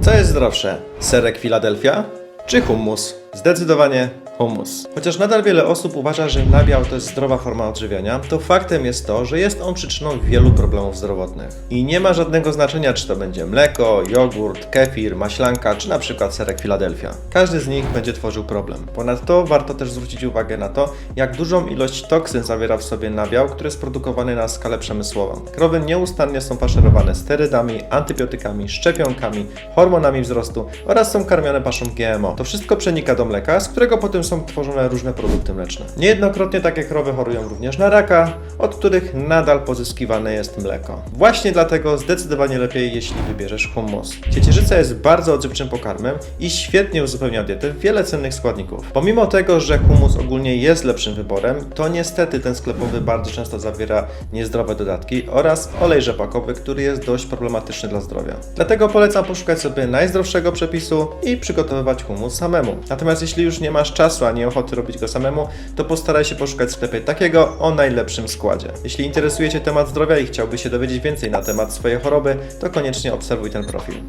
Co jest zdrowsze? Serek Philadelphia czy hummus? Zdecydowanie hummus. Chociaż nadal wiele osób uważa, że nabiał to jest zdrowa forma odżywiania, to faktem jest to, że jest on przyczyną wielu problemów zdrowotnych. I nie ma żadnego znaczenia, czy to będzie mleko, jogurt, kefir, maślanka, czy na przykład serek Philadelphia. Każdy z nich będzie tworzył problem. Ponadto warto też zwrócić uwagę na to, jak dużą ilość toksyn zawiera w sobie nabiał, który jest produkowany na skalę przemysłową. Krowy nieustannie są faszerowane sterydami, antybiotykami, szczepionkami, hormonami wzrostu oraz są karmione paszą GMO. To wszystko przenika do mleka, z którego potem są tworzone różne produkty mleczne. Niejednokrotnie takie krowy chorują również na raka, od których nadal pozyskiwane jest mleko. Właśnie dlatego zdecydowanie lepiej, jeśli wybierzesz hummus. Ciecierzyca jest bardzo odżywczym pokarmem i świetnie uzupełnia dietę wiele cennych składników. Pomimo tego, że hummus ogólnie jest lepszym wyborem, to niestety ten sklepowy bardzo często zawiera niezdrowe dodatki oraz olej rzepakowy, który jest dość problematyczny dla zdrowia. Dlatego polecam poszukać sobie najzdrowszego przepisu i przygotowywać hummus samemu. Natomiast jeśli już nie masz czasu ani ochoty robić go samemu, to postaraj się poszukać w sklepie takiego o najlepszym składzie. Jeśli interesuje Cię temat zdrowia i chciałbyś się dowiedzieć więcej na temat swojej choroby, to koniecznie obserwuj ten profil.